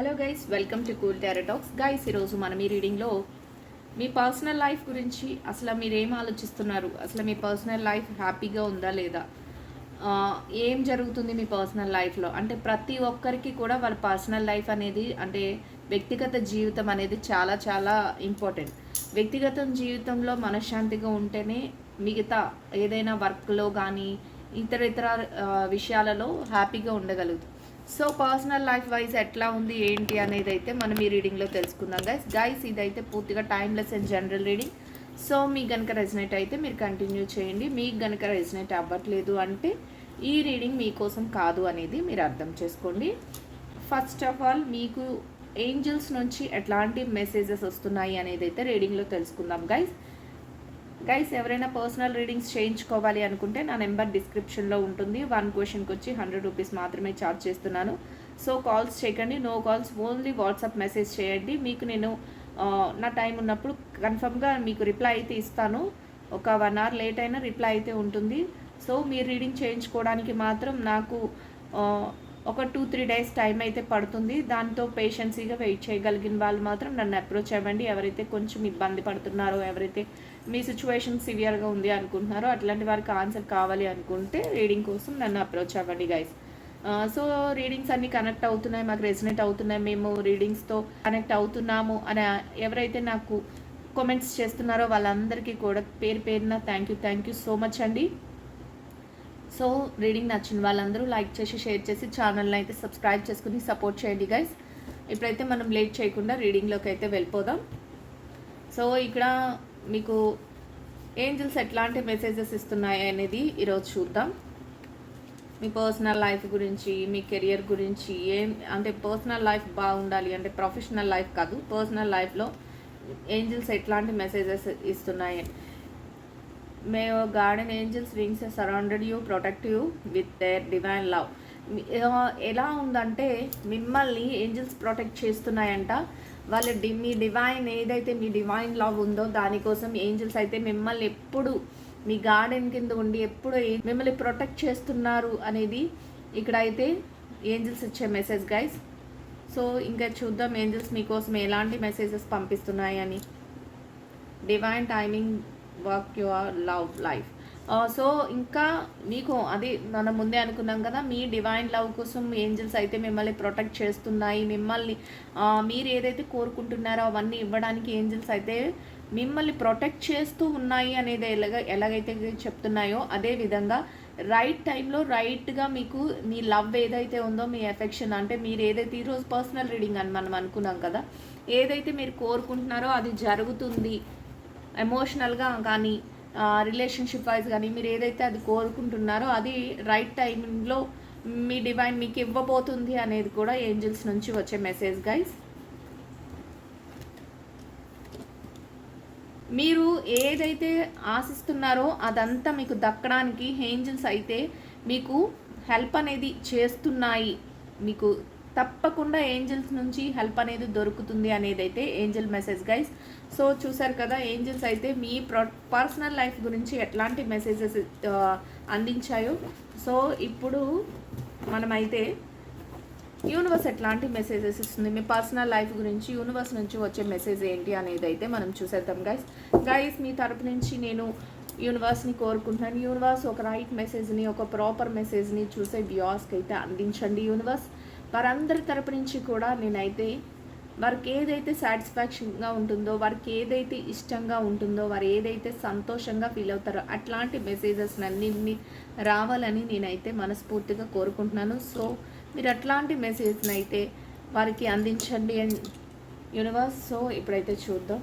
Hello guys welcome to cool talks guys ఈరోజు మనం ఈ రీడింగ్లో మీ పర్సనల్ లైఫ్ గురించి అసలు మీరేం ఆలోచిస్తున్నారు? అసలు మీ పర్సనల్ లైఫ్ హ్యాపీగా ఉందా లేదా? ఏం జరుగుతుంది మీ పర్సనల్ లైఫ్లో అంటే ప్రతి ఒక్కరికి కూడా వాళ్ళ పర్సనల్ లైఫ్ అనేది అంటే వ్యక్తిగత జీవితం అనేది చాలా చాలా ఇంపార్టెంట్ వ్యక్తిగత జీవితంలో మనశ్శాంతిగా ఉంటేనే మిగతా ఏదైనా వర్క్లో కానీ ఇతర ఇతర విషయాలలో హ్యాపీగా ఉండగలుగుతుంది సో పర్సనల్ లైఫ్ వైజ్ ఎట్లా ఉంది ఏంటి అనేది అయితే మనం ఈ రీడింగ్లో తెలుసుకుందాం గైస్ గైస్ ఇదైతే పూర్తిగా timeless and general reading so మీకు కనుక రెజినేట్ అయితే మీరు కంటిన్యూ చేయండి. మీకు కనుక రెజినేట్ అవ్వట్లేదు అంటే ఈ రీడింగ్ మీకోసం కాదు అనేది మీరు అర్థం చేసుకోండి. ఫస్ట్ ఆఫ్ ఆల్ మీకు ఏంజల్స్ నుంచి ఎట్లాంటి మెసేజెస్ వస్తున్నాయి అనేది అయితే రీడింగ్లో తెలుసుకుందాం గైస్ గైస్ ఎవరైనా పర్సనల్ రీడింగ్స్ చేయించుకోవాలి అనుకుంటే నా నెంబర్ డిస్క్రిప్షన్లో ఉంటుంది. వన్ క్వశ్చన్కి వచ్చి హండ్రెడ్ రూపీస్ మాత్రమే ఛార్జ్ చేస్తున్నాను. సో కాల్స్ చేయకండి. No calls only WhatsApp message చేయండి. మీకు నేను నా టైం ఉన్నప్పుడు కన్ఫర్మ్గా మీకు రిప్లై అయితే ఇస్తాను. ఒక వన్ అవర్ లేట్ అయినా రిప్లై అయితే ఉంటుంది. సో మీరు రీడింగ్ చేయించుకోవడానికి మాత్రం నాకు ఒక టూ త్రీ డేస్ టైం అయితే పడుతుంది. దాంతో పేషెన్సీగా వెయిట్ చేయగలిగిన వాళ్ళు మాత్రం నన్ను అప్రోచ్ అవ్వండి. ఎవరైతే కొంచెం ఇబ్బంది పడుతున్నారో ఎవరైతే మీ సిచ్యువేషన్ సివియర్గా ఉంది అనుకుంటున్నారో అట్లాంటి వారికి ఆన్సర్ కావాలి అనుకుంటే రీడింగ్ కోసం నన్ను అప్రోచ్ అవ్వండి గైస్ సో రీడింగ్స్ అన్నీ కనెక్ట్ అవుతున్నాయి మాకు రెసినేట్ అవుతున్నాయి. మేము రీడింగ్స్తో కనెక్ట్ అవుతున్నాము అని ఎవరైతే నాకు కామెంట్స్ చేస్తున్నారో వాళ్ళందరికీ కూడా పేరు పేరున thank you thank you so much అండి. సో రీడింగ్ నచ్చిన వాళ్ళందరూ లైక్ చేసి షేర్ చేసి ఛానల్ని అయితే సబ్స్క్రైబ్ చేసుకుని సపోర్ట్ చేయండి గైస్ ఇప్పుడైతే మనం లేట్ చేయకుండా రీడింగ్లోకి అయితే వెళ్ళిపోదాం. సో ఇక్కడ మీకు ఏంజల్స్ ఎట్లాంటి మెసేజెస్ ఇస్తున్నాయి అనేది ఈరోజు చూద్దాం. మీ పర్సనల్ లైఫ్ గురించి మీ కెరియర్ గురించి ఏం అంటే పర్సనల్ లైఫ్ బాగుండాలి అంటే ప్రొఫెషనల్ లైఫ్ కాదు పర్సనల్ లైఫ్లో ఏంజల్స్ ఎట్లాంటి మెసేజెస్ ఇస్తున్నాయి. May guardian angels wings surrounded you protect you with their divine love ఎలా ఉందంటే మిమ్మల్ని ఏంజల్స్ ప్రొటెక్ట్ చేస్తున్నాయంట. వాళ్ళ డి మీ డివైన్ ఏదైతే మీ డివైన్ లవ్ ఉందో దానికోసం ఏంజల్స్ అయితే మిమ్మల్ని ఎప్పుడు మీ గార్డెన్ కింద ఉండి ఎప్పుడు మిమ్మల్ని ప్రొటెక్ట్ చేస్తున్నారు అనేది ఇక్కడ అయితే ఏంజల్స్ ఇచ్చే మెసేజ్ గైస్ సో ఇంకా చూద్దాం ఏంజల్స్ మీకోసం ఎలాంటి మెసేజెస్ పంపిస్తున్నాయి అని divine timing work your love life so ఇంకా మీకు అది మనం ముందే అనుకున్నాం కదా మీ డివైన్ లవ్ కోసం ఏంజల్స్ అయితే మిమ్మల్ని ప్రొటెక్ట్ చేస్తున్నాయి. మిమ్మల్ని మీరు ఏదైతే కోరుకుంటున్నారో అవన్నీ ఇవ్వడానికి ఏంజల్స్ అయితే మిమ్మల్ని ప్రొటెక్ట్ చేస్తూ ఉన్నాయి అనేది ఎలాగ ఎలాగైతే చెప్తున్నాయో అదే విధంగా రైట్ టైంలో రైట్గా మీకు మీ లవ్ ఏదైతే ఉందో మీ ఎఫెక్షన్ అంటే మీరు ఏదైతే ఈరోజు పర్సనల్ రీడింగ్ అని మనం అనుకున్నాం కదా ఏదైతే మీరు కోరుకుంటున్నారో అది జరుగుతుంది. ఎమోషనల్గా కానీ రిలేషన్షిప్ వైజ్ కానీ మీరు ఏదైతే అది కోరుకుంటున్నారో అది రైట్ టైంలో మీ డివైన్ మీకు ఇవ్వబోతుంది అనేది కూడా ఏంజల్స్ నుంచి వచ్చే మెసేజ్ గైస్ మీరు ఏదైతే ఆశిస్తున్నారో అదంతా మీకు దక్కడానికి ఏంజల్స్ అయితే మీకు హెల్ప్ అనేది చేస్తున్నాయి. మీకు తప్పకుండా ఏంజల్స్ నుంచి హెల్ప్ అనేది దొరుకుతుంది అనేది అయితే ఏంజల్ మెసేజ్ గైస్ సో చూసారు కదా ఏంజల్స్ అయితే మీ ప్రో పర్సనల్ లైఫ్ గురించి ఎట్లాంటి మెసేజెస్ అందించాయో. సో ఇప్పుడు మనమైతే యూనివర్స్ ఎట్లాంటి మెసేజెస్ ఇస్తుంది? మీ పర్సనల్ లైఫ్ గురించి యూనివర్స్ నుంచి వచ్చే మెసేజ్ ఏంటి అనేది అయితే మనం చూసేద్దాం గైస్ గైస్ మీ తరపు నుంచి నేను యూనివర్స్ని కోరుకుంటున్నాను. యూనివర్స్ ఒక రైట్ మెసేజ్ని ఒక ప్రాపర్ మెసేజ్ని చూసే వ్యూస్కి అయితే అందించండి యూనివర్స్. వారందరి తరపు నుంచి కూడా నేనైతే వారికి ఏదైతే సాటిస్ఫాక్షన్గా ఉంటుందో వారికి ఏదైతే ఇష్టంగా ఉంటుందో వారు ఏదైతే సంతోషంగా ఫీల్ అవుతారో అట్లాంటి మెసేజెస్ అన్నింటినీ రావాలని నేనైతే మనస్ఫూర్తిగా కోరుకుంటున్నాను. సో మీరు అట్లాంటి మెసేజ్ని అయితే వారికి అందించండి అండ్ యూనివర్స్. సో ఇప్పుడైతే చూద్దాం.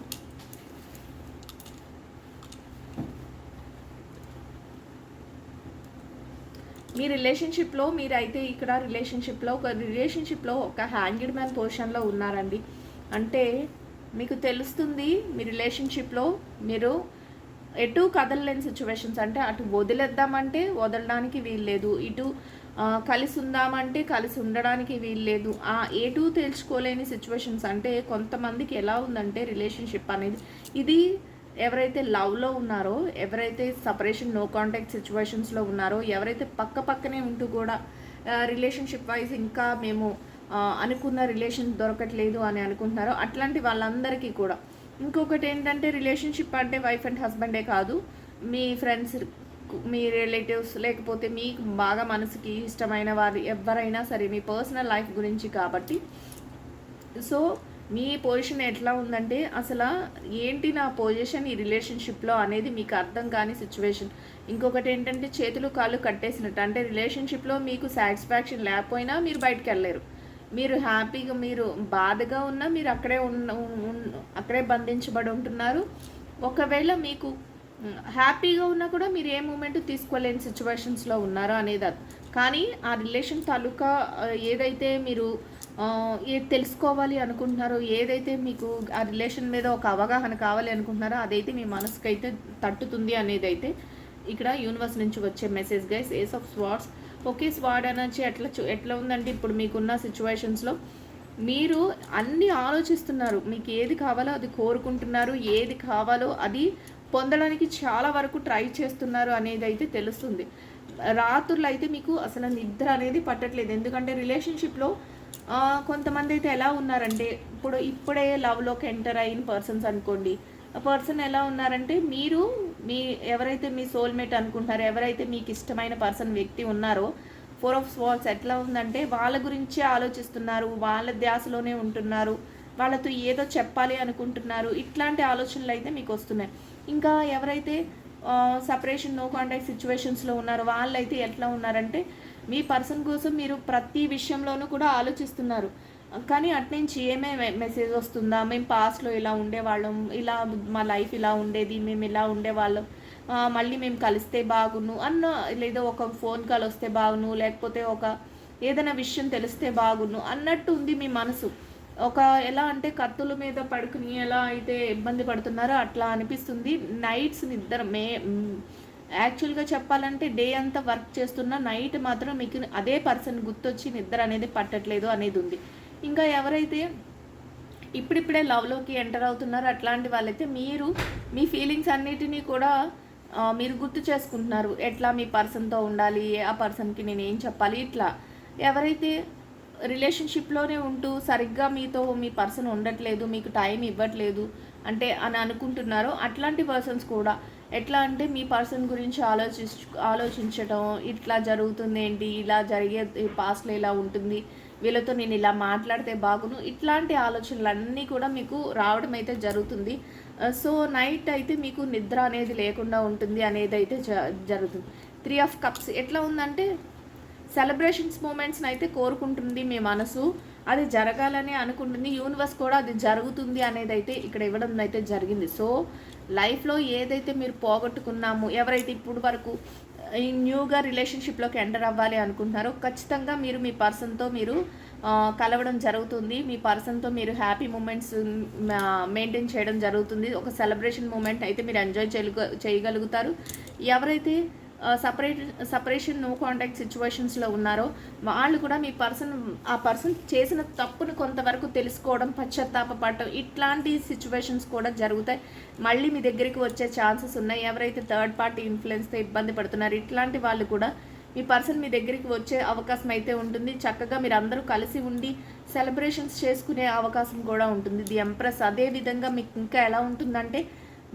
మీ రిలేషన్షిప్లో మీరైతే ఇక్కడ రిలేషన్షిప్లో ఒక రిలేషన్షిప్లో ఒక హ్యాంగిడ్ మ్యాన్ పొజిషన్లో ఉన్నారండి. అంటే మీకు తెలుస్తుంది మీ రిలేషన్షిప్లో మీరు ఎటు కదలలేని సిచ్యువేషన్స్ అంటే అటు వదిలేద్దామంటే వదలడానికి వీల్లేదు. ఇటు కలిసి ఉందామంటే కలిసి ఉండడానికి వీల్లేదు. ఆ ఎటు తెలుసుకోలేని సిచ్యువేషన్స్ అంటే కొంతమందికి ఎలా ఉందంటే రిలేషన్షిప్ అనేది ఇది ఎవరైతే లవ్లో ఉన్నారో ఎవరైతే సపరేషన్ నో కాంటాక్ట్ సిచ్యువేషన్స్లో ఉన్నారో ఎవరైతే పక్క పక్కనే ఉంటూ కూడా రిలేషన్షిప్ వైజ్ ఇంకా మేము అనుకున్న రిలేషన్ దొరకట్లేదు అని అనుకుంటున్నారో అట్లాంటి వాళ్ళందరికీ కూడా. ఇంకొకటి ఏంటంటే రిలేషన్షిప్ అంటే వైఫ్ అండ్ హస్బెండే కాదు మీ ఫ్రెండ్స్ మీ రిలేటివ్స్ లేకపోతే మీకు బాగా మనసుకి ఇష్టమైన వారు ఎవరైనా సరే మీ పర్సనల్ లైఫ్ గురించి కాబట్టి. సో మీ పొజిషన్ ఎట్లా ఉందంటే అసలు ఏంటి నా పొజిషన్ ఈ రిలేషన్షిప్లో అనేది మీకు అర్థం కాని సిచ్యువేషన్ ఇంకొకటి ఏంటంటే చేతులు కాళ్ళు కట్టేసినట్టు. అంటే రిలేషన్షిప్లో మీకు సాటిస్ఫాక్షన్ లేకపోయినా మీరు బయటకు వెళ్ళలేరు. మీరు హ్యాపీగా మీరు బాధగా ఉన్నా మీరు అక్కడే ఉన్న అక్కడే బంధించబడి ఉంటున్నారు. ఒకవేళ మీకు హ్యాపీగా ఉన్నా కూడా మీరు ఏ మూమెంట్ తీసుకోలేని సిచ్యువేషన్స్లో ఉన్నారో అనేది కానీ ఆ రిలేషన్ తాలూకా ఏదైతే మీరు ఏది తెలుసుకోవాలి అనుకుంటున్నారో ఏదైతే మీకు ఆ రిలేషన్ మీద ఒక అవగాహన కావాలి అనుకుంటున్నారో అదైతే మీ మనసుకి అయితే తట్టుతుంది అనేది అయితే ఇక్కడ యూనివర్స్ నుంచి వచ్చే message guys ace of swords okay sword అనొచ్చి ఎట్లా చూ- ఎట్లా ఉందంటే ఇప్పుడు మీకున్న సిచ్యువేషన్స్లో మీరు అన్నీ ఆలోచిస్తున్నారు. మీకు ఏది కావాలో అది కోరుకుంటున్నారు. ఏది కావాలో అది పొందడానికి చాలా వరకు ట్రై చేస్తున్నారు అనేది అయితే తెలుస్తుంది. రాత్రులు అయితే మీకు అసలు నిద్ర అనేది పట్టట్లేదు. ఎందుకంటే రిలేషన్షిప్లో కొంతమంది అయితే ఎలా ఉన్నారంటే ఇప్పుడు ఇప్పుడే లవ్లోకి ఎంటర్ అయిన పర్సన్స్ అనుకోండి. ఆ పర్సన్ ఎలా ఉన్నారంటే మీరు మీ ఎవరైతే మీ సోల్మేట్ అనుకుంటున్నారో ఎవరైతే మీకు ఇష్టమైన పర్సన్ వ్యక్తి ఉన్నారో ఫోర్ ఆఫ్ స్వాల్స్ ఎట్లా ఉందంటే వాళ్ళ గురించే ఆలోచిస్తున్నారు వాళ్ళ ధ్యాసలోనే ఉంటున్నారు వాళ్ళతో ఏదో చెప్పాలి అనుకుంటున్నారు ఇట్లాంటి ఆలోచనలు అయితే మీకు వస్తున్నాయి. ఇంకా ఎవరైతే సపరేషన్ నో కాంటాక్ట్ సిచ్యువేషన్స్లో ఉన్నారో వాళ్ళైతే ఎట్లా ఉన్నారంటే మీ పర్సన్ కోసం మీరు ప్రతి విషయంలోనూ కూడా ఆలోచిస్తున్నారు. కానీ అట్నుంచి ఏమే మెసేజ్ వస్తుందా? మేము పాస్ట్లో ఇలా ఉండేవాళ్ళం ఇలా మా లైఫ్ ఇలా ఉండేది మేము ఇలా ఉండేవాళ్ళం. మళ్ళీ మేము కలిస్తే బాగును అన్న లేదా ఒక ఫోన్ కాల్ వస్తే బాగును లేకపోతే ఒక ఏదైనా విషయం తెలిస్తే బాగును అన్నట్టు ఉంది మీ మనసు. ఒక ఎలా అంటే కత్తుల మీద పడుకుని ఎలా అయితే ఇబ్బంది పడుతున్నారో అట్లా అనిపిస్తుంది. నైట్స్ నిద్ర మే యాక్చువల్గా చెప్పాలంటే డే అంతా వర్క్ చేస్తున్న నైట్ మాత్రం మీకు అదే పర్సన్ గుర్తొచ్చి నిద్ర అనేది పట్టట్లేదు అనేది ఉంది. ఇంకా ఎవరైతే ఇప్పుడిప్పుడే లవ్లోకి ఎంటర్ అవుతున్నారు అట్లాంటి వాళ్ళైతే మీరు మీ ఫీలింగ్స్ అన్నిటినీ కూడా మీరు గుర్తు చేసుకుంటున్నారు. ఎట్లా మీ పర్సన్తో ఉండాలి ఆ పర్సన్కి నేను ఏం చెప్పాలి ఇట్లా. ఎవరైతే రిలేషన్షిప్లోనే ఉంటూ సరిగ్గా మీతో మీ పర్సన్ ఉండట్లేదు మీకు టైం ఇవ్వట్లేదు అంటే అని అనుకుంటున్నారో అట్లాంటి పర్సన్స్ కూడా ఎట్లా అంటే మీ పర్సన్ గురించి ఆలోచి ఆలోచించడం ఇట్లా జరుగుతుంది ఏంటి ఇలా జరిగే పాస్ట్లో ఇలా ఉంటుంది వీళ్ళతో నేను ఇలా మాట్లాడితే బాగును ఇట్లాంటి ఆలోచనలన్నీ కూడా మీకు రావడం అయితే జరుగుతుంది. సో నైట్ అయితే మీకు నిద్ర అనేది లేకుండా ఉంటుంది అనేది అయితే జ- జరుగుతుంది. త్రీ ఆఫ్ కప్స్ ఎట్లా ఉందంటే సెలబ్రేషన్స్ మూమెంట్స్ని అయితే కోరుకుంటుంది మీ మనసు అది జరగాలని అనుకుంటుంది యూనివర్స్ కూడా అది జరుగుతుంది అనేది అయితే ఇక్కడ ఇవ్వడం అయితే జరిగింది. సో లైఫ్లో ఏదైతే మీరు పోగొట్టుకున్నామో ఎవరైతే ఇప్పుడు వరకు ఈ న్యూగా రిలేషన్షిప్లోకి ఎంటర్ అవ్వాలి అనుకుంటున్నారో ఖచ్చితంగా మీరు మీ పర్సన్తో మీరు కలవడం జరుగుతుంది. మీ పర్సన్తో మీరు హ్యాపీ మూమెంట్స్ మెయింటైన్ చేయడం జరుగుతుంది. ఒక సెలబ్రేషన్ మూమెంట్ అయితే మీరు ఎంజాయ్ చేయగ చేయగలుగుతారు. ఎవరైతే సపరేట్ సపరేషన్ నో కాంటాక్ట్ సిచ్యువేషన్స్లో ఉన్నారో వాళ్ళు కూడా మీ పర్సన్ ఆ పర్సన్ చేసిన తప్పును కొంతవరకు తెలుసుకోవడం పశ్చాత్తాపడటం ఇట్లాంటి సిచ్యువేషన్స్ కూడా జరుగుతాయి. మళ్ళీ మీ దగ్గరికి వచ్చే ఛాన్సెస్ ఉన్నాయి. ఎవరైతే థర్డ్ పార్టీ ఇన్ఫ్లుయెన్స్తో ఇబ్బంది పడుతున్నారు ఇట్లాంటి వాళ్ళు కూడా మీ పర్సన్ మీ దగ్గరికి వచ్చే అవకాశం అయితే ఉంటుంది. చక్కగా మీరు అందరూ కలిసి ఉండి సెలబ్రేషన్స్ చేసుకునే అవకాశం కూడా ఉంటుంది. ది ఎంప్రెస్ అదే విధంగా మీకు ఇంకా ఎలా ఉంటుందంటే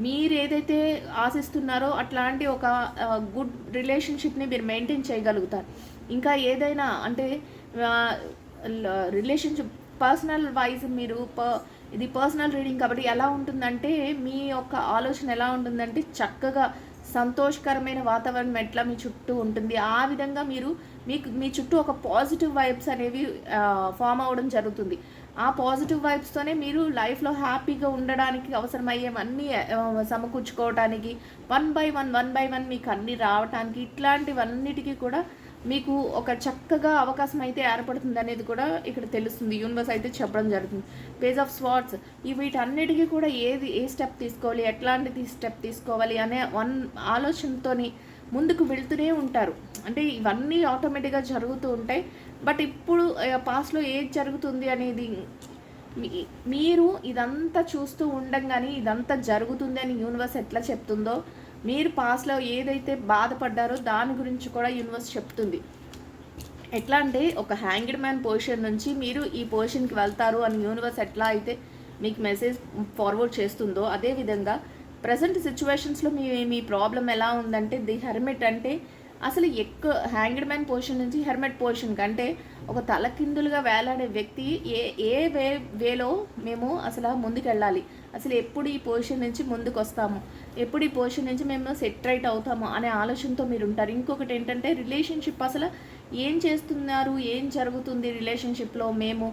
మీరు ఏదైతే ఆశిస్తున్నారో అట్లాంటి ఒక గుడ్ రిలేషన్షిప్ని మీరు మెయింటైన్ చేయగలుగుతారు. ఇంకా ఏదైనా అంటే రిలేషన్షిప్ పర్సనల్ వైజ్ మీరు ప ఇది పర్సనల్ రీడింగ్ కాబట్టి ఎలా ఉంటుందంటే మీ యొక్క ఆలోచన ఎలా ఉంటుందంటే చక్కగా సంతోషకరమైన వాతావరణం ఎట్లా మీ చుట్టూ ఉంటుంది ఆ విధంగా మీరు మీకు మీ చుట్టూ ఒక పాజిటివ్ వైబ్స్ అనేవి ఫామ్ అవ్వడం జరుగుతుంది. ఆ పాజిటివ్ వైబ్స్తోనే మీరు లైఫ్లో హ్యాపీగా ఉండడానికి అవసరమయ్యేవన్నీ సమకూర్చుకోవటానికి one by one one by one మీకు అన్నీ రావటానికి ఇట్లాంటివన్నిటికీ కూడా మీకు ఒక చక్కగా అవకాశం అయితే ఏర్పడుతుంది అనేది కూడా ఇక్కడ తెలుస్తుంది. యూనివర్స్ అయితే చెప్పడం జరుగుతుంది. పేజ్ ఆఫ్ స్వాట్స్ ఈ వీటన్నిటికీ కూడా ఏది ఏ స్టెప్ తీసుకోవాలి ఎట్లాంటిది స్టెప్ తీసుకోవాలి అనే వన్ ఆలోచనతోని ముందుకు వెళ్తూనే ఉంటారు. అంటే ఇవన్నీ ఆటోమేటిక్గా జరుగుతూ ఉంటాయి. బట్ ఇప్పుడు పాస్ట్లో ఏది జరుగుతుంది అనేది మీరు ఇదంతా చూస్తూ ఉండంగానే ఇదంతా జరుగుతుంది అని యూనివర్స్ ఎట్లా చెప్తుందో మీరు పాస్లో ఏదైతే బాధపడ్డారో దాని గురించి కూడా యూనివర్స్ చెప్తుంది. ఎట్లా అంటే ఒక హ్యాంగిడ్ మ్యాన్ పొజిషన్ నుంచి మీరు ఈ పొజిషన్కి వెళ్తారు అని యూనివర్స్ ఎట్లా అయితే మీకు మెసేజ్ ఫార్వర్డ్ చేస్తుందో అదేవిధంగా ప్రజెంట్ సిచ్యువేషన్స్లో మీ మీ ప్రాబ్లం ఎలా ఉందంటే ది హెర్మిట్ అంటే అసలు ఎక్కువ హ్యాంగ్డ్ మ్యాన్ పొజిషన్ నుంచి హెర్మెట్ పొజిషన్ అంటే ఒక తలకిందులుగా వేలాడే వ్యక్తి ఏ ఏ వే వేలో మేము అసలు ముందుకెళ్ళాలి. అసలు ఎప్పుడు ఈ పొజిషన్ నుంచి ముందుకు వస్తాము ఎప్పుడు ఈ పొజిషన్ నుంచి మేము సెట్ రైట్ అవుతాము అనే ఆలోచనతో మీరు ఉంటారు ఇంకొకటి ఏంటంటే రిలేషన్షిప్ అసలు ఏం చేస్తున్నారు? ఏం జరుగుతుంది రిలేషన్షిప్లో మేము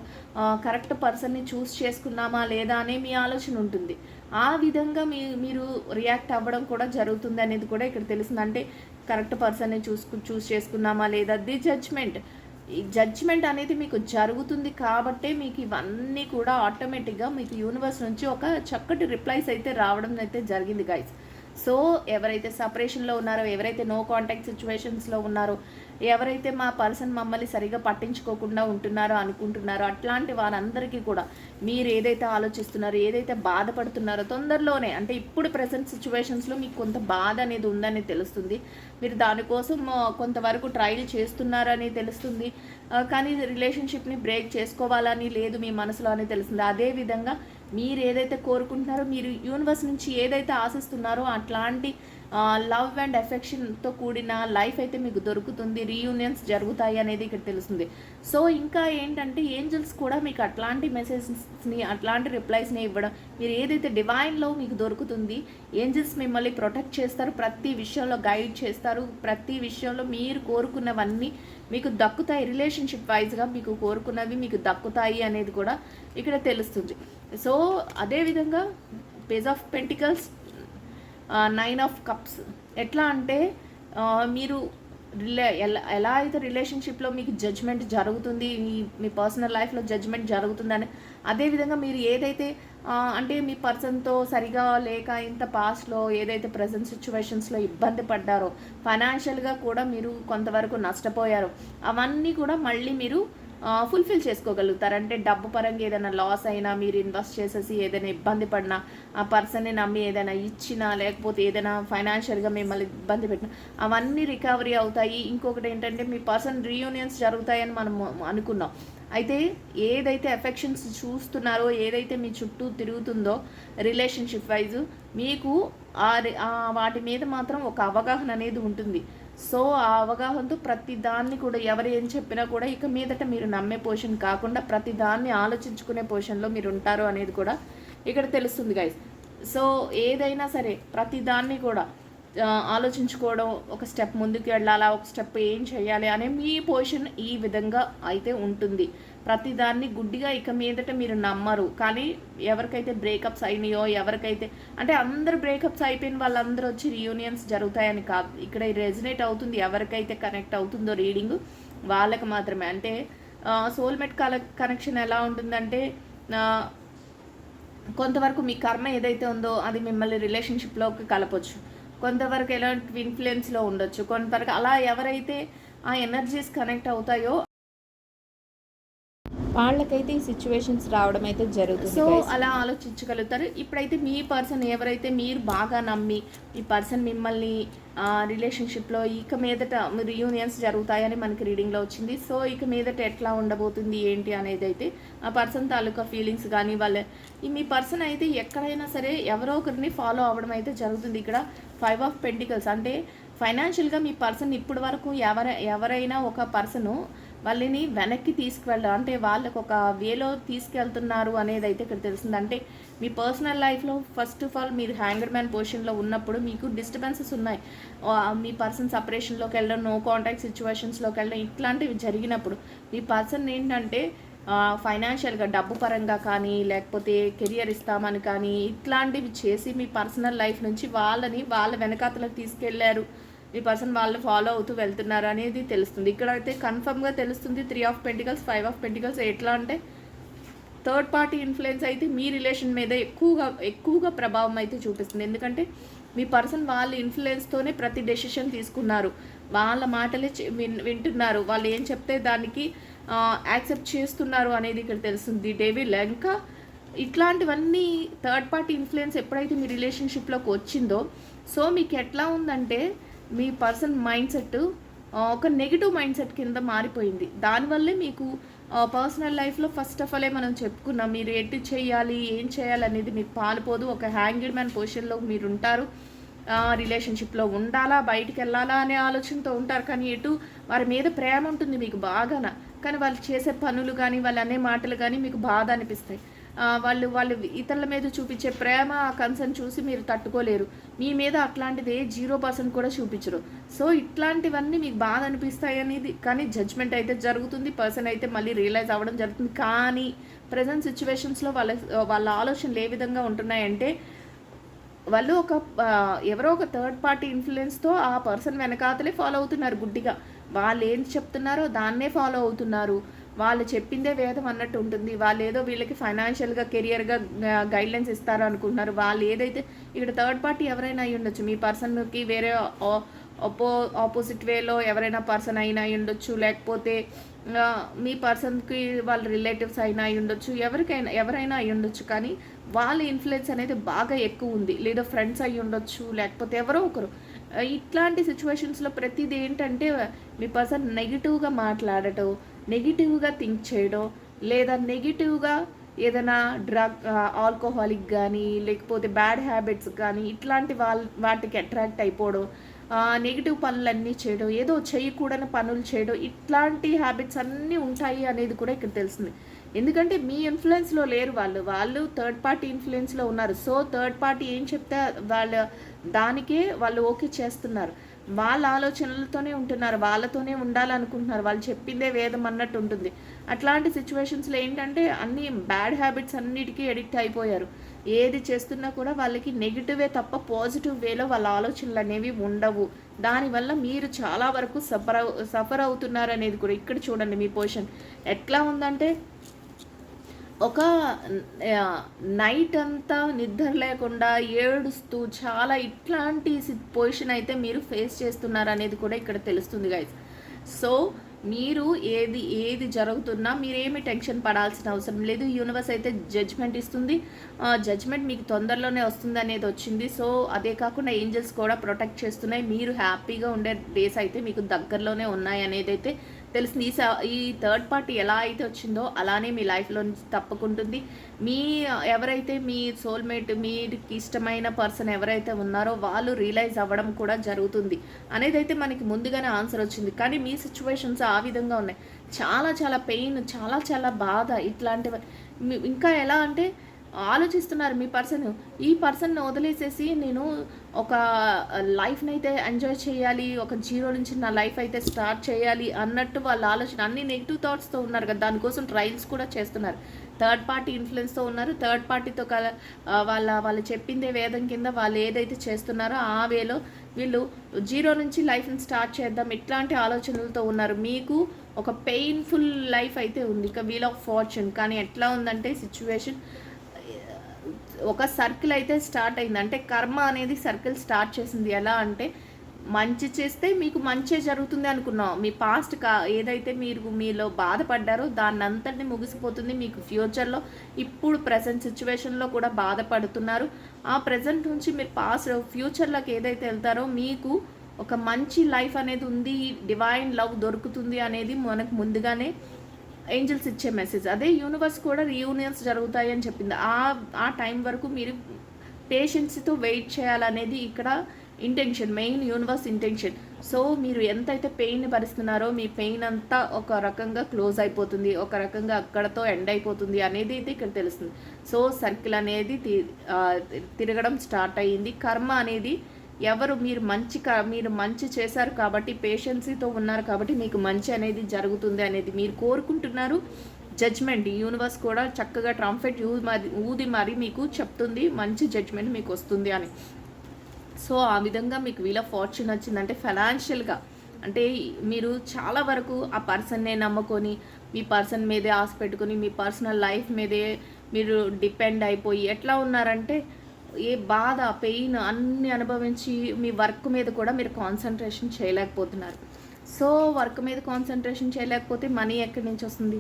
కరెక్ట్ పర్సన్ని చూస్ చేసుకున్నామా లేదా అనే మీ ఆలోచన ఉంటుంది. ఆ విధంగా మీ మీరు రియాక్ట్ అవ్వడం కూడా జరుగుతుంది అనేది కూడా ఇక్కడ తెలుస్తుంది. అంటే కరెక్ట్ పర్సన్ని చూసుకు చూస్ చేసుకున్నామా లేదా? The judgement. ఈ జడ్జ్మెంట్ అనేది మీకు జరుగుతుంది కాబట్టే మీకు ఇవన్నీ కూడా ఆటోమేటిక్గా మీకు యూనివర్స్ నుంచి ఒక చక్కటి రిప్లైస్ అయితే రావడం అయితే జరిగింది గైస్. సో ఎవరైతే సపరేషన్లో ఉన్నారో ఎవరైతే నో కాంటాక్ట్ సిచ్యువేషన్స్లో ఉన్నారో ఎవరైతే మా పర్సన్ మమ్మల్ని సరిగా పట్టించుకోకుండా ఉంటున్నారో అనుకుంటున్నారో అట్లాంటి వారందరికీ కూడా మీరు ఏదైతే ఆలోచిస్తున్నారో ఏదైతే బాధపడుతున్నారో తొందరలోనే అంటే ఇప్పుడు ప్రజెంట్ సిచ్యువేషన్స్లో మీకు కొంత బాధ అనేది ఉందని తెలుస్తుంది. మీరు దానికోసం కొంతవరకు ట్రైల్ చేస్తున్నారని తెలుస్తుంది. కానీ రిలేషన్షిప్ని బ్రేక్ చేసుకోవాలని లేదు మీ మనసులో అని తెలుస్తుంది. అదేవిధంగా మీరు ఏదైతే కోరుకుంటున్నారో మీరు యూనివర్స్ నుంచి ఏదైతే ఆశిస్తున్నారో అట్లాంటి లవ్ అండ్ ఎఫెక్షన్తో కూడిన లైఫ్ అయితే మీకు దొరుకుతుంది. రీయూనియన్స్ జరుగుతాయి అనేది ఇక్కడ తెలుస్తుంది. సో ఇంకా ఏంటంటే ఏంజల్స్ కూడా మీకు అట్లాంటి మెసేజెస్ని అట్లాంటి రిప్లైస్ని ఇవ్వడం మీరు ఏదైతే డివైన్లో మీకు దొరుకుతుంది ఏంజల్స్ మిమ్మల్ని ప్రొటెక్ట్ చేస్తారు ప్రతి విషయంలో గైడ్ చేస్తారు ప్రతి విషయంలో మీరు కోరుకున్నవన్నీ మీకు దక్కుతాయి. రిలేషన్షిప్ వైజ్గా మీకు కోరుకున్నవి మీకు దక్కుతాయి అనేది కూడా ఇక్కడ తెలుస్తుంది. సో అదేవిధంగా page of pentacles nine of cups. ఎట్లా అంటే మీరు రిలే ఎలా ఎలా అయితే రిలేషన్షిప్లో మీకు జడ్జ్మెంట్ జరుగుతుంది మీ మీ పర్సనల్ లైఫ్లో జడ్జ్మెంట్ జరుగుతుందని అదేవిధంగా మీరు ఏదైతే అంటే మీ పర్సన్తో సరిగా లేక ఇంత పాస్ట్లో ఏదైతే ప్రజెంట్ సిచ్యువేషన్స్లో ఇబ్బంది పడ్డారో ఫైనాన్షియల్గా కూడా మీరు కొంతవరకు నష్టపోయారో అవన్నీ కూడా మళ్ళీ మీరు ఫుల్ఫిల్ చేసుకోగలుగుతారు. అంటే డబ్బు పరంగా ఏదైనా లాస్ అయినా మీరు ఇన్వెస్ట్ చేసేసి ఏదైనా ఇబ్బంది పడినా ఆ పర్సన్ని నమ్మి ఏదైనా ఇచ్చినా లేకపోతే ఏదైనా ఫైనాన్షియల్గా మిమ్మల్ని ఇబ్బంది పెట్టినా అవన్నీ రికవరీ అవుతాయి. ఇంకొకటి ఏంటంటే మీ పర్సన్ రీయూనియన్స్ జరుగుతాయని మనం అనుకున్నాం. అయితే ఏదైతే ఎఫెక్షన్స్ చూస్తున్నారో ఏదైతే మీ చుట్టూ తిరుగుతుందో రిలేషన్షిప్ వైజ్ మీకు ఆ వాటి మీద మాత్రం ఒక అవగాహన అనేది ఉంటుంది. సో ఆ అవగాహనతో ప్రతి దాన్ని కూడా ఎవరు ఏం చెప్పినా కూడా ఇక మీదట మీరు నమ్మే పోషన్ కాకుండా ప్రతి దాన్ని ఆలోచించుకునే పోషన్లో మీరు ఉంటారు అనేది కూడా ఇక్కడ తెలుస్తుంది గైస్ సో ఏదైనా సరే ప్రతి దాన్ని కూడా ఆలోచించుకోవడం ఒక స్టెప్ ముందుకు వెళ్ళాలా ఒక స్టెప్ ఏం చేయాలి అనే మీ పొజిషన్ ఈ విధంగా అయితే ఉంటుంది. ప్రతిదాన్ని గుడ్డిగా ఇక మీదట మీరు నమ్మరు. కానీ ఎవరికైతే బ్రేకప్స్ అయినాయో ఎవరికైతే అంటే అందరు బ్రేకప్స్ అయిపోయిన వాళ్ళందరూ వచ్చి రీయూనియన్స్ జరుగుతాయని కాదు. ఇక్కడ రెజినేట్ అవుతుంది ఎవరికైతే కనెక్ట్ అవుతుందో రీడింగ్ వాళ్ళకి మాత్రమే. అంటే సోల్మేట్ కల కనెక్షన్ ఎలా ఉంటుందంటే కొంతవరకు మీ కర్మ ఏదైతే ఉందో అది మిమ్మల్ని రిలేషన్షిప్లోకి కలపచ్చు. కొంతవరకు ఎలాంటి ఇన్ఫ్లుయెన్స్లో ఉండొచ్చు. కొంతవరకు అలా ఎవరైతే ఆ ఎనర్జీస్ కనెక్ట్ అవుతాయో వాళ్ళకైతే ఈ సిచ్యువేషన్స్ రావడం అయితే జరుగుతుంది సో అలా ఆలోచించగలుగుతారు. ఇప్పుడైతే మీ పర్సన్ ఎవరైతే మీరు బాగా నమ్మి ఈ పర్సన్ మిమ్మల్ని రిలేషన్షిప్లో ఇక మీదట రియూనియన్స్ జరుగుతాయని మనకి రీడింగ్లో వచ్చింది. సో ఇక మీదట ఎట్లా ఉండబోతుంది ఏంటి అనేది అయితే ఆ పర్సన్ తాలూకా ఫీలింగ్స్ కానీ వాళ్ళ ఈ మీ పర్సన్ అయితే ఎక్కడైనా సరే ఎవరో ఒకరిని ఫాలో అవ్వడం అయితే జరుగుతుంది. ఇక్కడ ఫైవ్ ఆఫ్ పెంటికల్స్ అంటే ఫైనాన్షియల్గా మీ పర్సన్ ఇప్పటి వరకు ఎవర ఎవరైనా ఒక పర్సను వాళ్ళని వెనక్కి తీసుకువెళ్ళ అంటే వాళ్ళకు ఒక వేలో తీసుకెళ్తున్నారు అనేది అయితే ఇక్కడ తెలిసింది అంటే మీ పర్సనల్ లైఫ్లో ఫస్ట్ ఆఫ్ ఆల్ మీరు హ్యాంగర్ మ్యాన్ పొజిషన్లో ఉన్నప్పుడు మీకు డిస్టర్బెన్సెస్ ఉన్నాయి. మీ పర్సన్ సపరేషన్లోకి వెళ్ళడం నో కాంటాక్ట్ సిచ్యువేషన్స్లోకి వెళ్ళడం ఇట్లాంటివి జరిగినప్పుడు మీ పర్సన్ ఏంటంటే ఫైనాన్షియల్గా డబ్బు పరంగా కానీ లేకపోతే కెరియర్ ఇస్తామని కానీ ఇట్లాంటివి చేసి మీ పర్సనల్ లైఫ్ నుంచి వాళ్ళని వాళ్ళ వెనకాతలకు తీసుకెళ్ళారు. ఈ పర్సన్ వాళ్ళు ఫాలో అవుతూ వెళ్తున్నారు అనేది తెలుస్తుంది. ఇక్కడ అయితే కన్ఫర్మ్గా తెలుస్తుంది three of pentacles five of pentacles ఎట్లా అంటే థర్డ్ పార్టీ ఇన్ఫ్లుయెన్స్ అయితే మీ రిలేషన్ మీద ఎక్కువగా ఎక్కువగా ప్రభావం అయితే చూపిస్తుంది. ఎందుకంటే మీ పర్సన్ వాళ్ళ ఇన్ఫ్లుయెన్స్తోనే ప్రతి డెసిషన్ తీసుకున్నారు. వాళ్ళ మాటలే వింటున్నారు. వాళ్ళు ఏం చెప్తే దానికి యాక్సెప్ట్ చేస్తున్నారు అనేది ఇక్కడ తెలుస్తుంది. డేవిల్ ఇంకా ఇట్లాంటివన్నీ థర్డ్ పార్టీ ఇన్ఫ్లుయెన్స్ ఎప్పుడైతే మీ రిలేషన్షిప్లోకి వచ్చిందో సో మీకు ఎట్లా ఉందంటే మీ పర్సన్ మైండ్ సెట్ ఒక నెగిటివ్ మైండ్ సెట్ కింద మారిపోయింది. దానివల్లే మీకు పర్సనల్ లైఫ్లో ఫస్ట్ ఆఫ్ ఆలే మనం చెప్పుకున్నాం మీరు ఎటు చేయాలి ఏం చేయాలి అనేది మీకు పాలుపోదు. ఒక హ్యాంగిడ్ మ్యాన్ పొజిషన్లో మీరు ఉంటారు రిలేషన్షిప్లో ఉండాలా బయటికి వెళ్ళాలా అనే ఆలోచనతో ఉంటారు. కానీ ఎటు వారి మీద ప్రేమ ఉంటుంది మీకు బాగాన. కానీ వాళ్ళు చేసే పనులు కానీ వాళ్ళు అనే మాటలు కానీ మీకు బాధ అనిపిస్తాయి. వాళ్ళు వాళ్ళు ఇతరుల మీద చూపించే ప్రేమ ఆ కన్సర్న్ చూసి మీరు తట్టుకోలేరు. మీ మీద అట్లాంటిది జీరో పర్సెంట్ కూడా చూపించరు. సో ఇట్లాంటివన్నీ మీకు బాధ అనిపిస్తాయి అనేది కానీ జడ్జ్మెంట్ అయితే జరుగుతుంది పర్సన్ అయితే మళ్ళీ రియలైజ్ అవ్వడం జరుగుతుంది. కానీ ప్రజెంట్ సిచ్యువేషన్స్లో వాళ్ళ వాళ్ళ ఆలోచనలు ఏ విధంగా ఉంటున్నాయంటే వాళ్ళు ఒక ఎవరో ఒక థర్డ్ పార్టీ ఇన్ఫ్లుయెన్స్తో ఆ పర్సన్ వెనకాతలే ఫాలో అవుతున్నారు గుడ్డిగా. వాళ్ళు ఏం చెప్తున్నారో దాన్నే ఫాలో అవుతున్నారు. వాళ్ళు చెప్పిందే వేదం అన్నట్టు ఉంటుంది. వాళ్ళు ఏదో వీళ్ళకి ఫైనాన్షియల్గా కెరియర్గా గైడ్లైన్స్ ఇస్తారు అనుకుంటున్నారు. వాళ్ళు ఏదైతే ఇక్కడ థర్డ్ పార్టీ ఎవరైనా అయి ఉండొచ్చు. మీ పర్సన్కి వేరే అపో ఆపోజిట్ వేలో ఎవరైనా పర్సన్ అయినా అయి ఉండొచ్చు. లేకపోతే మీ పర్సన్కి వాళ్ళ రిలేటివ్స్ అయినా అయి ఉండొచ్చు. ఎవరికైనా ఎవరైనా అయి ఉండొచ్చు. కానీ వాళ్ళ ఇన్ఫ్లుయెన్స్ అనేది బాగా ఎక్కువ ఉంది. లేదా ఫ్రెండ్స్ అయి ఉండొచ్చు. లేకపోతే ఎవరో ఒకరు. ఇట్లాంటి సిచ్యువేషన్స్లో ప్రతిది ఏంటంటే మీ పర్సన్ నెగిటివ్గా మాట్లాడటం నెగిటివ్గా థింక్ చేయడం లేదా నెగిటివ్గా ఏదైనా డ్రగ్ ఆల్కహాలిక్ కానీ లేకపోతే బ్యాడ్ హ్యాబిట్స్ కానీ ఇట్లాంటి వాళ్ళ వాటికి అట్రాక్ట్ అయిపోవడం నెగిటివ్ పనులన్నీ చేయడం ఏదో చేయకూడని పనులు చేయడం ఇట్లాంటి హ్యాబిట్స్ అన్నీ ఉంటాయి అనేది కూడా ఇక్కడ తెలిసింది ఎందుకంటే మీ ఇన్ఫ్లుయెన్స్లో లేరు వాళ్ళు. వాళ్ళు థర్డ్ పార్టీ ఇన్ఫ్లుయెన్స్లో ఉన్నారు. సో థర్డ్ పార్టీ ఏం చెప్తే వాళ్ళ దానికే వాళ్ళు ఓకే చేస్తున్నారు. వాళ్ళ ఆలోచనలతోనే ఉంటున్నారు వాళ్ళతోనే ఉండాలనుకుంటున్నారు వాళ్ళు చెప్పిందే వేదం అన్నట్టు ఉంటుంది. అట్లాంటి సిచ్యువేషన్స్లో ఏంటంటే అన్ని బ్యాడ్ హ్యాబిట్స్ అన్నిటికీ ఎడిక్ట్ అయిపోయారు. ఏది చేస్తున్నా కూడా వాళ్ళకి నెగిటివే తప్ప పాజిటివ్ వేలో వాళ్ళ ఆలోచనలు అనేవి ఉండవు. దానివల్ల మీరు చాలా వరకు సఫర్ సఫర్ అవుతున్నారు అనేది కూడా ఇక్కడ చూడండి మీ పొజిషన్ ఎట్లా ఉందంటే ఒక నైట్ అంతా నిద్ర లేకుండా ఏడుస్తూ చాలా ఇట్లాంటి పొజిషన్ అయితే మీరు ఫేస్ చేస్తున్నారు అనేది కూడా ఇక్కడ తెలుస్తుంది గైస్ సో మీరు ఏది ఏది జరుగుతున్నా మీరేమి టెన్షన్ పడాల్సిన అవసరం లేదు. యూనివర్స్ అయితే జడ్జ్మెంట్ ఇస్తుంది. జడ్జ్మెంట్ మీకు తొందరలోనే వస్తుంది అనేది వచ్చింది. సో అదే కాకుండా ఏంజల్స్ కూడా ప్రొటెక్ట్ చేస్తున్నాయి. మీరు హ్యాపీగా ఉండే డేస్ అయితే మీకు దగ్గరలోనే ఉన్నాయి అనేది అయితే తెలిసింది. ఈ స- ఈ థర్డ్ పార్టీ ఎలా అయితే వచ్చిందో అలానే మీ లైఫ్లో నుంచి తప్పుకుంటుంది. మీ ఎవరైతే మీ సోల్మేట్ మీకు ఇష్టమైన పర్సన్ ఎవరైతే ఉన్నారో వాళ్ళు రియలైజ్ అవ్వడం కూడా జరుగుతుంది. అనేది అయితే మనకి ముందుగానే ఆన్సర్ వచ్చింది. కానీ మీ సిచ్యువేషన్స్ ఆ విధంగా ఉన్నాయి. చాలా చాలా పెయిన్ చాలా చాలా బాధ ఇట్లాంటివి. ఇంకా ఎలా అంటే ఆలోచిస్తున్నారు మీ పర్సన్. ఈ పర్సన్ వదిలేసేసి నేను ఒక లైఫ్ని అయితే ఎంజాయ్ చేయాలి ఒక జీరో నుంచి నా లైఫ్ అయితే స్టార్ట్ చేయాలి అన్నట్టు వాళ్ళ ఆలోచన అన్ని నెగిటివ్ థాట్స్తో ఉన్నారు కదా దానికోసం ట్రయల్స్ కూడా చేస్తున్నారు. థర్డ్ పార్టీ ఇన్ఫ్లుయెన్స్తో ఉన్నారు. థర్డ్ పార్టీతో కల వాళ్ళ వాళ్ళు చెప్పిందే వేదం కింద వాళ్ళు ఏదైతే చేస్తున్నారో ఆ వేలో వీళ్ళు జీరో నుంచి లైఫ్ని స్టార్ట్ చేద్దాం ఇట్లాంటి ఆలోచనలతో ఉన్నారు. మీకు ఒక పెయిన్ఫుల్ లైఫ్ అయితే ఉంది. ఇక వీల్ ఆఫ్ ఫార్చ్యూన్. కానీ ఎట్లా ఉందంటే సిచ్యువేషన్ ఒక సర్కిల్ అయితే స్టార్ట్ అయింది. అంటే కర్మ అనేది సర్కిల్ స్టార్ట్ చేసింది. ఎలా అంటే మంచి చేస్తే మీకు మంచే జరుగుతుంది అనుకున్నాం. మీ పాస్ట్ కా ఏదైతే మీరు మీలో బాధపడ్డారో దాన్ని అంతటిని ముగిసిపోతుంది. మీకు ఫ్యూచర్లో ఇప్పుడు ప్రజెంట్ సిచ్యువేషన్లో కూడా బాధపడుతున్నారు. ఆ ప్రజెంట్ నుంచి మీరు పాస్ట్ ఫ్యూచర్లోకి ఏదైతే వెళ్తారో మీకు ఒక మంచి లైఫ్ అనేది ఉంది. డివైన్ లవ్ దొరుకుతుంది అనేది మనకు ముందుగానే ఏంజల్స్ ఇచ్చే మెసేజ్. అదే యూనివర్స్ కూడా రీయూనియన్స్ జరుగుతాయి అని చెప్పింది. ఆ ఆ టైం వరకు మీరు పేషెన్స్తో వెయిట్ చేయాలనేది ఇక్కడ intention main universe intention so మీరు ఎంతైతే పెయిన్ భరిస్తున్నారో మీ పెయిన్ అంతా ఒక రకంగా క్లోజ్ అయిపోతుంది. ఒక రకంగా అక్కడతో ఎండ్ అయిపోతుంది అనేది అయితే ఇక్కడ తెలుస్తుంది. సో సర్కిల్ అనేది తి- తిరగడం స్టార్ట్ అయ్యింది. కర్మ అనేది ఎవరు మీరు మంచి మీరు మంచి చేశారు కాబట్టి పేషెన్సీతో ఉన్నారు కాబట్టి మీకు మంచి అనేది జరుగుతుంది అనేది మీరు కోరుకుంటున్నారు. జడ్జ్మెంట్ యూనివర్స్ కూడా చక్కగా ట్రంఫెట్ యూ మరి ఊది మరి మీకు చెప్తుంది మంచి జడ్జ్మెంట్ మీకు వస్తుంది అని. సో ఆ విధంగా మీకు వీళ్ళ ఫార్చ్యూన్ వచ్చిందంటే ఫైనాన్షియల్గా. అంటే మీరు చాలా వరకు ఆ పర్సన్నే నమ్ముకొని మీ పర్సన్ మీదే ఆశ పెట్టుకొని మీ పర్సనల్ లైఫ్ మీదే మీరు డిపెండ్ అయిపోయి ఎట్లా ఉన్నారంటే ఏ బాధ పెయిన్ అన్ని అనుభవించి మీ వర్క్ మీద కూడా మీరు కాన్సన్ట్రేషన్ చేయలేకపోతున్నారు. సో వర్క్ మీద కాన్సన్ట్రేషన్ చేయలేకపోతే మనీ ఎక్కడి నుంచి వస్తుంది?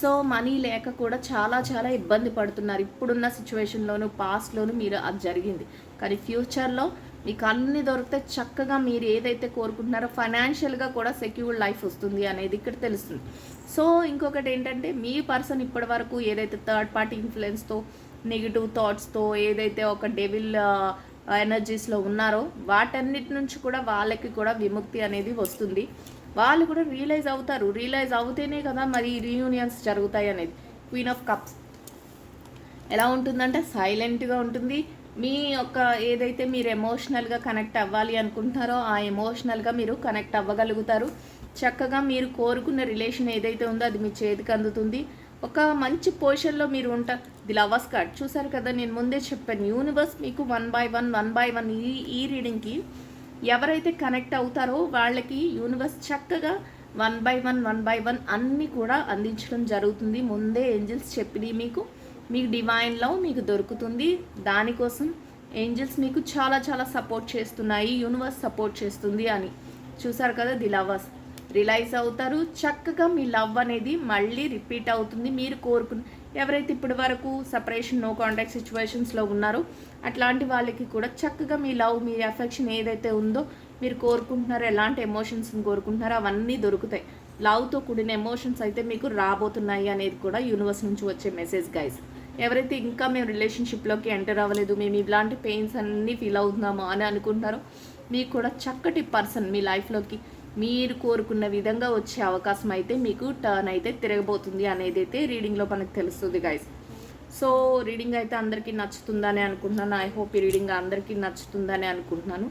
సో మనీ లేక కూడా చాలా చాలా ఇబ్బంది పడుతున్నారు. ఇప్పుడున్న సిచ్యువేషన్లోను పాస్ట్లోను మీరు అది జరిగింది. కానీ ఫ్యూచర్లో మీకు అన్ని దొరికితే చక్కగా మీరు ఏదైతే కోరుకుంటున్నారో ఫైనాన్షియల్గా కూడా సెక్యూర్డ్ లైఫ్ వస్తుంది అనేది ఇక్కడ తెలుస్తుంది. సో ఇంకొకటి ఏంటంటే మీ పర్సన్ ఇప్పటి వరకు ఏదైతే థర్డ్ పార్టీ ఇన్ఫ్లుయెన్స్తో నెగిటివ్ థాట్స్తో ఏదైతే ఒక డెవిల్ ఎనర్జీస్లో ఉన్నారో వాటన్నిటి నుంచి కూడా వాళ్ళకి కూడా విముక్తి అనేది వస్తుంది. వాళ్ళు కూడా రియలైజ్ అవుతారు. రియలైజ్ అవుతేనే కదా మరి రీయూనియన్స్ జరుగుతాయి అనేది. క్వీన్ ఆఫ్ కప్స్ ఎలా ఉంటుందంటే సైలెంట్గా ఉంటుంది. మీ యొక్క ఏదైతే మీరు ఎమోషనల్గా కనెక్ట్ అవ్వాలి అనుకుంటున్నారో ఆ ఎమోషనల్గా మీరు కనెక్ట్ అవ్వగలుగుతారు. చక్కగా మీరు కోరుకున్న రిలేషన్ ఏదైతే ఉందో అది మీ చేతికి అందుతుంది. ఒక మంచి పొజిషన్లో మీరు ఉంటారు ది లవర్స్ కార్డ్. చూసారు కదా నేను ముందే చెప్పాను. యూనివర్స్ మీకు one by one one by one ఈ ఈ రీడింగ్కి ఎవరైతే కనెక్ట్ అవుతారో వాళ్ళకి యూనివర్స్ చక్కగా one by one one by one అన్నీ కూడా అందించడం జరుగుతుంది. ముందే ఏంజిల్స్ చెప్పినవి మీకు. మీకు డివైన్ లవ్ మీకు దొరుకుతుంది. దానికోసం ఏంజిల్స్ మీకు చాలా చాలా సపోర్ట్ చేస్తున్నాయి. యూనివర్స్ సపోర్ట్ చేస్తుంది అని. చూసారు కదా ది లవర్స్. రిలైజ్ అవుతారు. చక్కగా మీ లవ్ అనేది మళ్ళీ రిపీట్ అవుతుంది. మీరు కోరుకున్న ఎవరైతే ఇప్పటి వరకు సపరేషన్ నో కాంటాక్ట్ సిచ్యువేషన్స్లో ఉన్నారో అట్లాంటి వాళ్ళకి కూడా చక్కగా మీ లవ్ మీ అఫెక్షన్ ఏదైతే ఉందో మీరు కోరుకుంటున్నారో ఎలాంటి ఎమోషన్స్ని కోరుకుంటున్నారో అవన్నీ దొరుకుతాయి. లవ్తో కూడిన ఎమోషన్స్ అయితే మీకు రాబోతున్నాయి అనేది కూడా యూనివర్స్ నుంచి వచ్చే మెసేజ్ గైస్ ఎవరైతే ఇంకా మేము రిలేషన్షిప్లోకి ఎంటర్ అవ్వలేదు మేము ఇలాంటి పెయిన్స్ అన్నీ ఫీల్ అవుతున్నాము అని అనుకుంటారో మీకు కూడా చక్కటి పర్సన్ మీ లైఫ్లోకి మీరు కోరుకున్న విధంగా వచ్చే అవకాశం అయితే మీకు టర్న్ అయితే తిరగబోతుంది అనేది అయితే రీడింగ్లో మనకు తెలుస్తుంది గైస్ సో రీడింగ్ అయితే అందరికీ నచ్చుతుందని అనుకుంటున్నాను. ఐ హోప్ ఈ రీడింగ్ అందరికీ నచ్చుతుందని అనుకుంటున్నాను.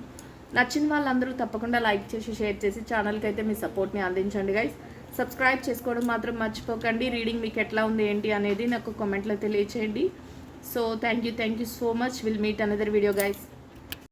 నచ్చిన వాళ్ళందరూ తప్పకుండా లైక్ చేసి షేర్ చేసి ఛానల్కి అయితే మీ సపోర్ట్ని అందించండి గైస్ సబ్స్క్రైబ్ చేసుకోవడం మాత్రం మర్చిపోకండి. రీడింగ్ మీకు ఎట్లా ఉంది ఏంటి అనేది నాకు కామెంట్లో తెలియచేయండి. So thank you thank you so much will meet another video guys